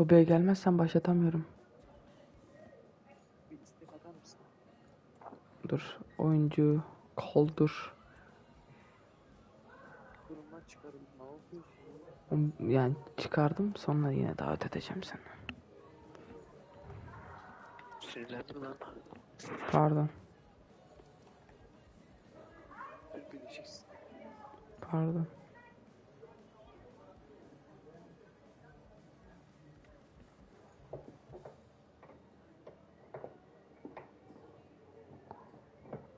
Hobiye gelmezsen başlatamıyorum. Dur. Oyuncu kaldır. Oğlum, Yani çıkardım sonra yine davet edeceğim seni. Pardon. Pardon.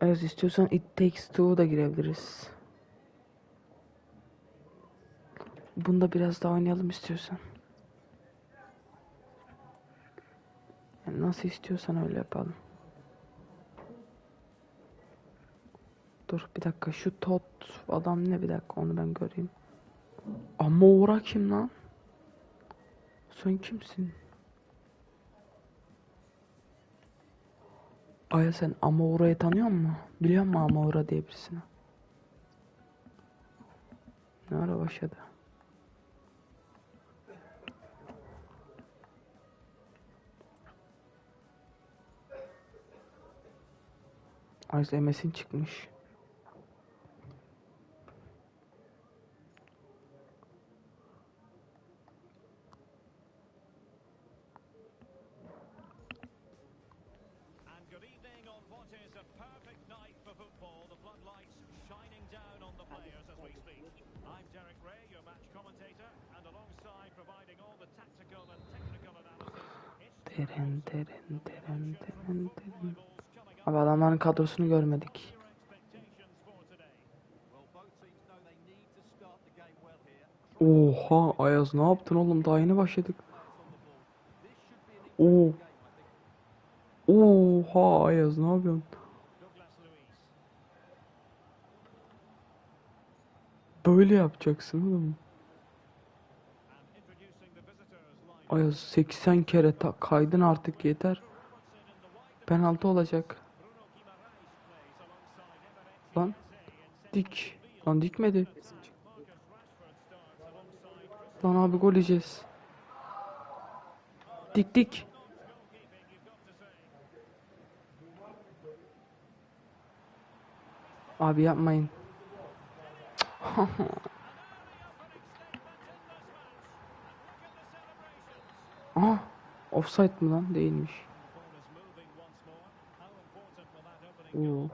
Evet istiyorsan It Takes Two'ya da girebiliriz. Bunda biraz daha oynayalım istiyorsan. Yani nasıl istiyorsan öyle yapalım. Dur bir dakika şu Todd adam ne bir dakika onu ben göreyim. Ama Uğra kim lan? Sen kimsin? Aya sen Amaura'yı tanıyor musun? Biliyor musun Amaura diye birisini? Ne ara başladı? Ayrıca MS'in çıkmış. Down on the players as we speak. I'm Derek Ray, your match commentator, and alongside providing all the tactical and technical analysis, it's Derin derin derin derin derin. rivals coming up. Abi adamların kadrosunu görmedik. Oha Ayaz ne yaptın oğlum daha yeni başladık. Oo. Oha Ayaz ne yapıyorsun? Douglas Luiz. Böyle yapacaksın oğlum. Ayaz 80 kere ta kaydın artık yeter. Penaltı olacak. Lan dik. Lan dikmedi. Lan abi gol yiyeceğiz. Dik dik. Abi yapmayın. Aha. Offside mı lan? Değilmiş. Oo.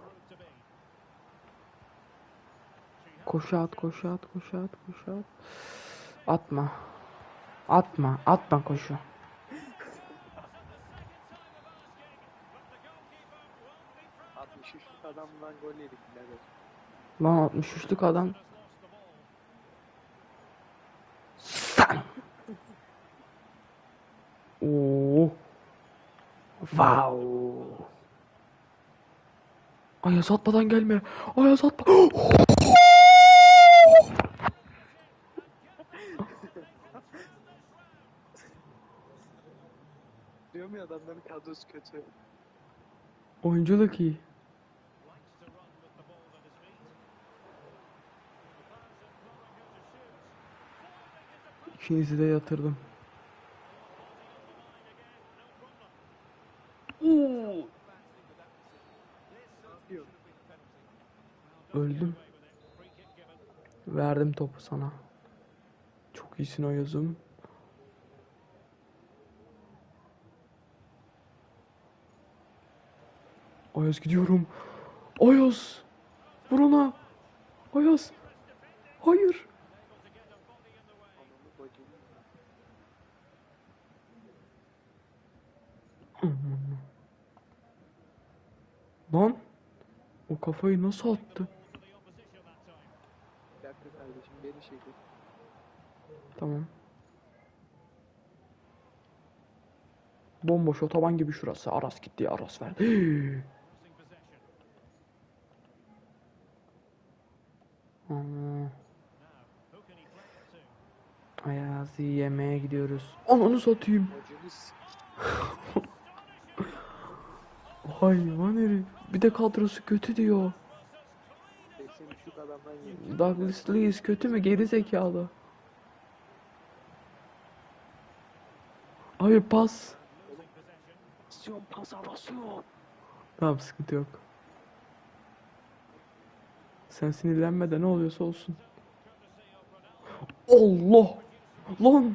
Koşu at, koşu at, koşu at, koşu at. Atma. Atma, atma koşu. 63 adamdan gol yedik. Lan 63'lük adam. Oo. Wow. Ayaz atmadan gelme. Ayaz atma. Diyorum ya adamların kadrosu kötü. Oyunculuk iyi. İkinizi de yatırdım. Yapıyor? Öldüm. Verdim topu sana. Çok iyisin Ayaz'ım. Ayaz gidiyorum. Ayaz. Vur ona. Ayaz. Hayır. Lan. O kafayı nasıl attı? Bir dakika kardeşim çekil. Tamam. Bomboş otoban gibi şurası. Aras gitti. Aras verdi. Aa, Ayaz'ı yemeğe gidiyoruz. Ananı satayım. Hayvan herif. Bir de kadrosu kötü diyor. 83 adamdan yedik. Douglas Luiz kötü mü? Geri zekalı. Abi pas. Basıyorum pasa basıyorum. Tamam sıkıntı yok. Sen sinirlenme de ne oluyorsa olsun. Allah! Lan!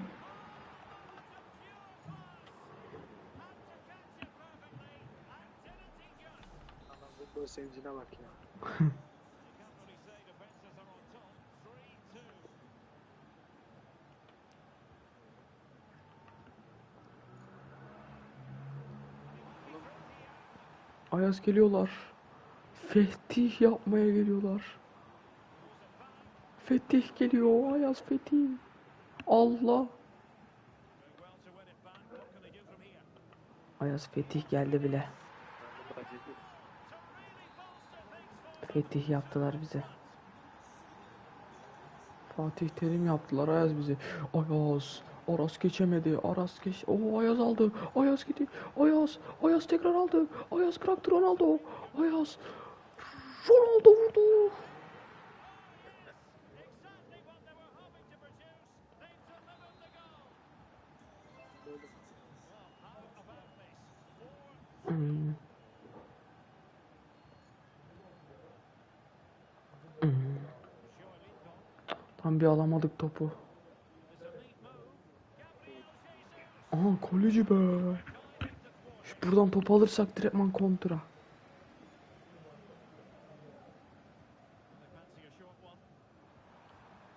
Gol sevincine bak ya. Ayaz geliyorlar. Fetih yapmaya geliyorlar. Fetih geliyor. Ayaz Fetih. Allah. Ayaz Fetih geldi bile. Fetih yaptılar bize. Fatih Terim yaptılar Ayaz bizi. Ayaz. Aras geçemedi. Aras geç. O Ayaz aldı. Ayaz gitti. Ayaz. Ayaz tekrar aldı. Ayaz bıraktı Ronaldo. Ayaz. Ronaldo vurdu. Tam bir alamadık topu. Aha kaleci be. Şu buradan topu alırsak direktman kontra.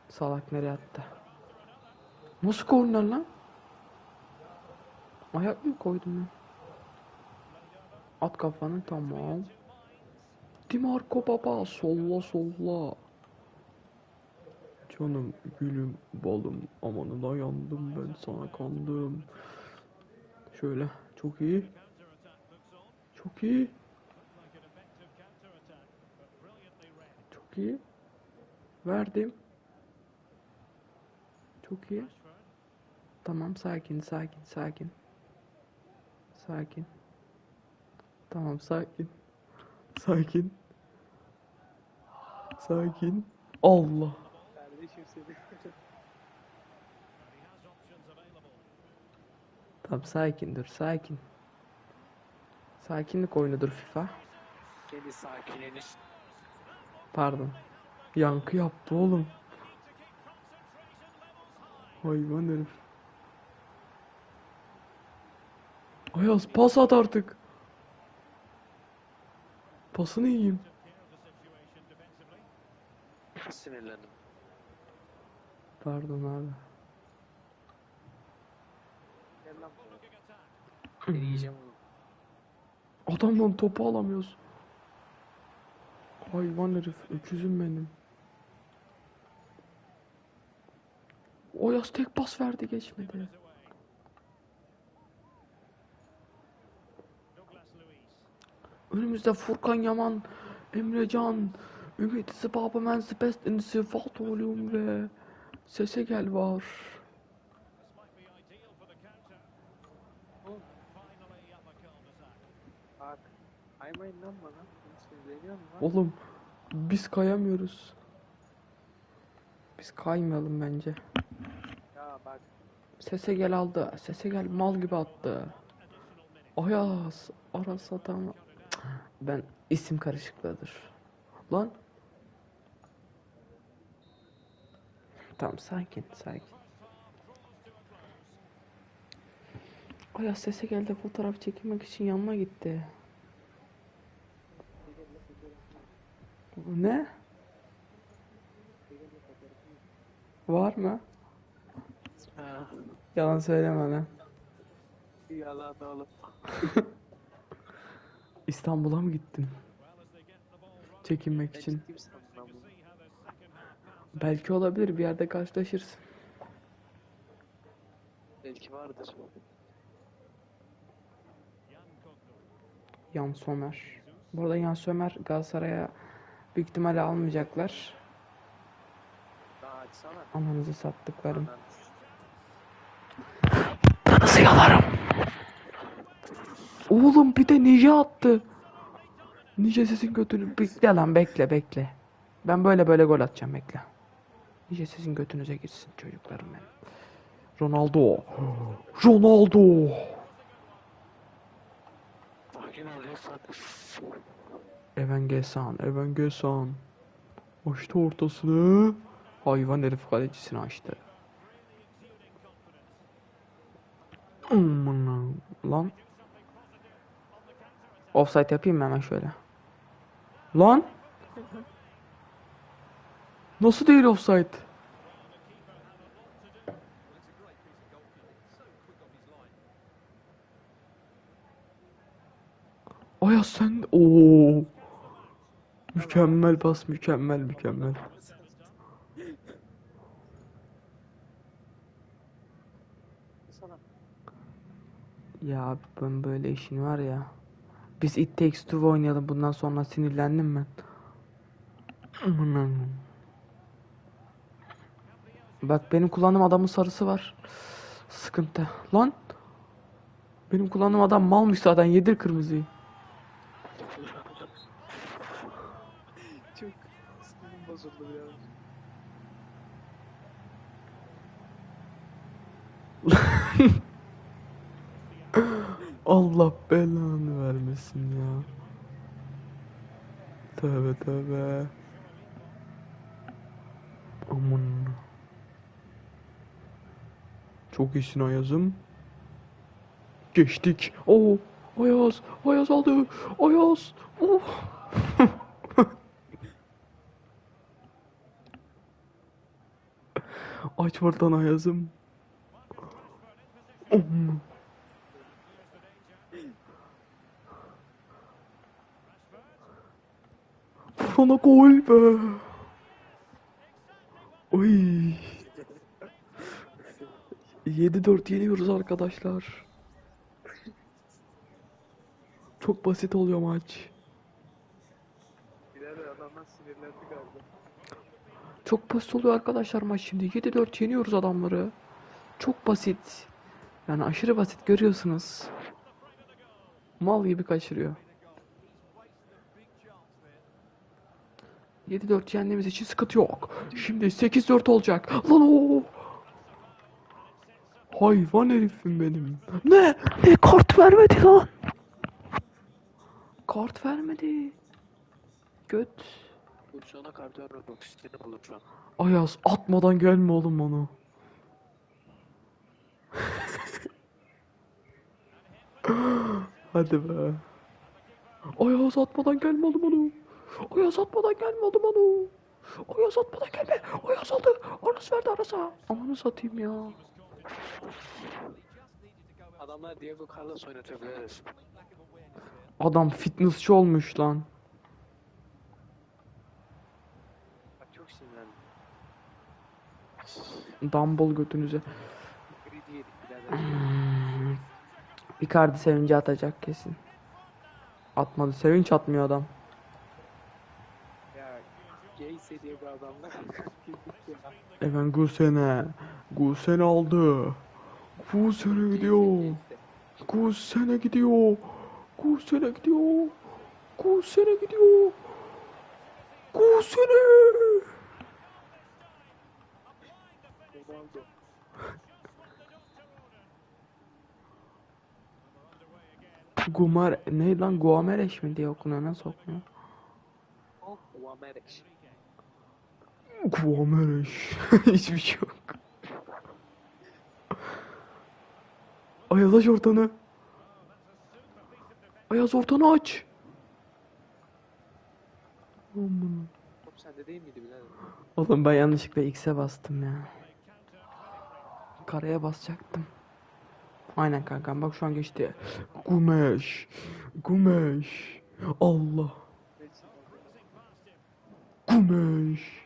Salak nereye attı? Nasıl korner lan? Ayak mı koydum ben? At kafanı tamam. Dimarco baba solla solla. Canım gülüm balım amanına yandım ben sana kandım. Şöyle çok iyi. Çok iyi. Çok iyi. Verdim. Çok iyi. Tamam sakin sakin sakin. Sakin. Tamam sakin. Sakin. Sakin. Allah. Tamam sakin dur sakin. Sakinlik oyunudur FIFA. Seni sakininiz. Pardon. Yankı yaptı oğlum. Hayvan herif. Ayaz pas at artık. Pasını yiyeyim. Sinirlendim. Pardon abi. Yiyeceğim oğlum. Adamdan topu alamıyoruz. Hayvan herif, öküzüm benim. Oyaz tek pas verdi geçmedi. Önümüzde Furkan Yaman, Emrecan, Ümit Zıbabı Best in Volume ve Sese Gel var. Oğlum biz kayamıyoruz. Biz kaymayalım bence. Ya bak. Sese gel aldı. Sese gel mal gibi attı. Ayaz. Aras adam. Cık, Ben isim karışıklığıdır. Lan. Tamam sakin sakin. Ayaz sese geldi fotoğraf çekilmek için yanına gitti. Ne? Var mı? Ha. Yalan söyleme lan. Yalan oğlum. İstanbul'a mı gittin? Çekinmek için. ciddiyim sandım ben bunu. Belki olabilir bir yerde karşılaşırsın. Belki vardır. Yan Somer. Bu arada Yan Somer Galatasaray'a büyük ihtimalle almayacaklar. Ananızı sattıklarım. Nasıl yalarım? Oğlum bir de Nice attı. Nice sizin götünü. Bekle lan bekle bekle. Ben böyle böyle gol atacağım bekle. Nice sizin götünüze gitsin çocuklarım benim. Ronaldo. Ronaldo. Evan Gesan. Evan Gesan. Açtı ortasını. Hayvan herif kalecisini açtı. Lan. Offside yapayım mı hemen şöyle? Lan. Off his line. Ayaz sen Oo. Mükemmel pas, mükemmel, mükemmel. Ya abi ben böyle işin var ya. Biz It Takes Two oynayalım. Bundan sonra sinirlendim ben. Bak benim kullandığım adamın sarısı var. Sıkıntı. Lan. Benim kullandığım adam malmış zaten. Yedir kırmızıyı. Çok sinirim bozuldu biraz. Allah belanı vermesin ya. Tövbe tövbe. Aman. Çok iyisin Ayaz'ım. Geçtik. Oo, Ayaz, Ayaz aldı. Ayaz. Oh. Aç buradan Ayaz'ım. Aman. Sana gol be. Oy. 7-4 yeniyoruz arkadaşlar. Çok basit oluyor maç. Birader adamlar sinirlendi galiba. Çok basit oluyor arkadaşlar maç şimdi. 7-4 yeniyoruz adamları. Çok basit. Yani aşırı basit görüyorsunuz. Mal gibi kaçırıyor. Big chance there. 7-4 yendiğimiz için sıkıntı yok. Şimdi 8-4 olacak. Lan o. Hayvan herifim benim. Ne? Ne kart vermedi lan? Kart vermedi. Göt. Pozisyona kartı vermek yok. Sinirim olur şu an. Ayaz atmadan gelme oğlum onu. Hadi be. Ayaz atmadan gelme oğlum onu. Ayaz atmadan gelme oğlum onu. Ayaz atmadan gelme. Ayaz aldı. Aras verdi Aras'a. Amanı satayım ya. Adamlar Diego Carlos there. Adam fitnessçi olmuş lan. Bak çok sinirlendim. Dumble götünüze. Birader. Icardi sevinci atacak kesin. Atmadı. Sevinç atmıyor adam. ya gayse diye bir adamlar. Even Gusene. Gusene aldı. Gusene gidiyor. Gusene gidiyor. Gusene gidiyor. Gusene gidiyor. Gusene. Gumar ne lan Guamereş mi diye okunuyor nasıl okunuyor? Oh, Guamereş. Hiçbir şey yok. Ayaz ortanı. Ayaz ortanı aç. Aman. Oğlum ben yanlışlıkla X'e bastım ya. Karaya basacaktım. Aynen kankam bak şu an geçti. Gumeş. Gumeş. Allah. Gumeş.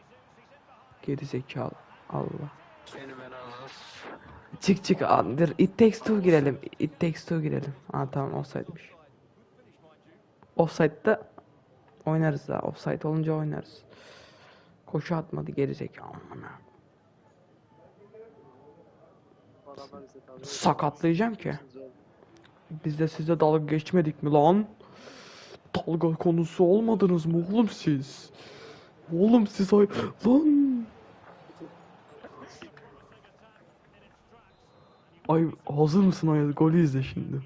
Geri zekalı. Allah. Seni ben alırız. Çık çık andır. It takes two girelim. It takes two girelim. Aa tamam offside'miş. Offside'da oynarız daha. Offside olunca oynarız. Koşu atmadı geri zekalı. Amına. Sakatlayacağım ki. Biz de size dalga geçmedik mi lan? Dalga konusu olmadınız mı oğlum siz? Oğlum siz ay... Lan! Ay hazır mısın Ayaz? Golü izle şimdi.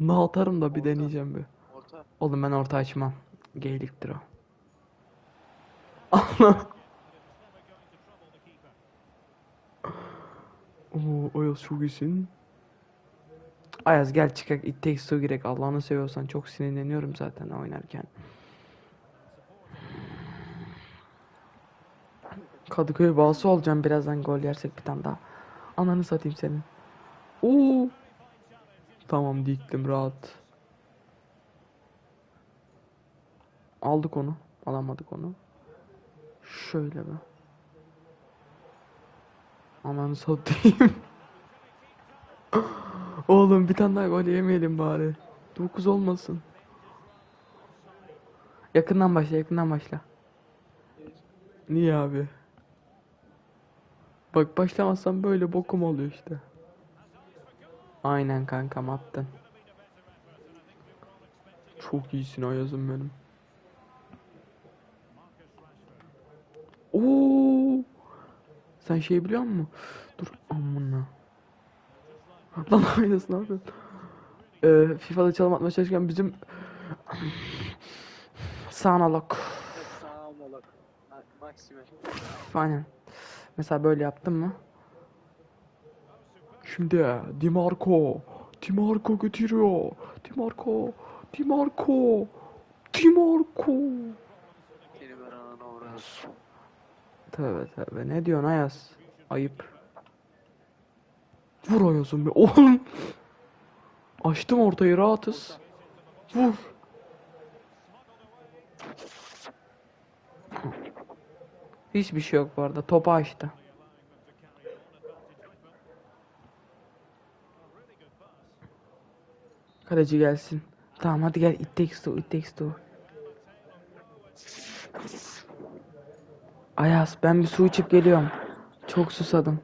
Ne atarım da bir deneyeceğim bir. Orta. Oğlum ben orta açmam. Geyliktir o. Allah. Oo, Ayaz çok iyisin. Ayaz gel çıkak it takes two girek Allah'ını seviyorsan çok sinirleniyorum zaten oynarken. Kadıköy bağısı olacağım birazdan gol yersek bir tane daha. Ananı satayım senin. Oo. Tamam diktim rahat. Aldık onu. Alamadık onu. Şöyle be. Ananı satayım. Oğlum bir tane daha gol yemeyelim bari. 9 olmasın. Yakından başla, yakından başla. Niye abi? Bak başlamazsan böyle bokum oluyor işte. Aynen kankam attın. Çok iyisin Ayaz'ım benim. Oo! Sen şey biliyor musun? Dur amına. Lan Ayaz ne yapıyorsun? Ee, FIFA'da çalım atmaya çalışırken bizim. Ha, Maxime. Aynen. Mesela böyle yaptın mı? Şimdi Dimarco. Dimarco götürüyor. Dimarco. Dimarco. Dimarco. Tövbe tövbe. Ne diyorsun Ayaz? Ayıp. Vur Ayaz'ım be. Oğlum. Açtım ortayı rahatız. Vur. Hiçbir şey yok bu arada. Topu açtı. Kaleci gelsin. Tamam hadi gel. It takes two. It takes two. Ayaz ben bir su içip geliyorum. Çok susadım.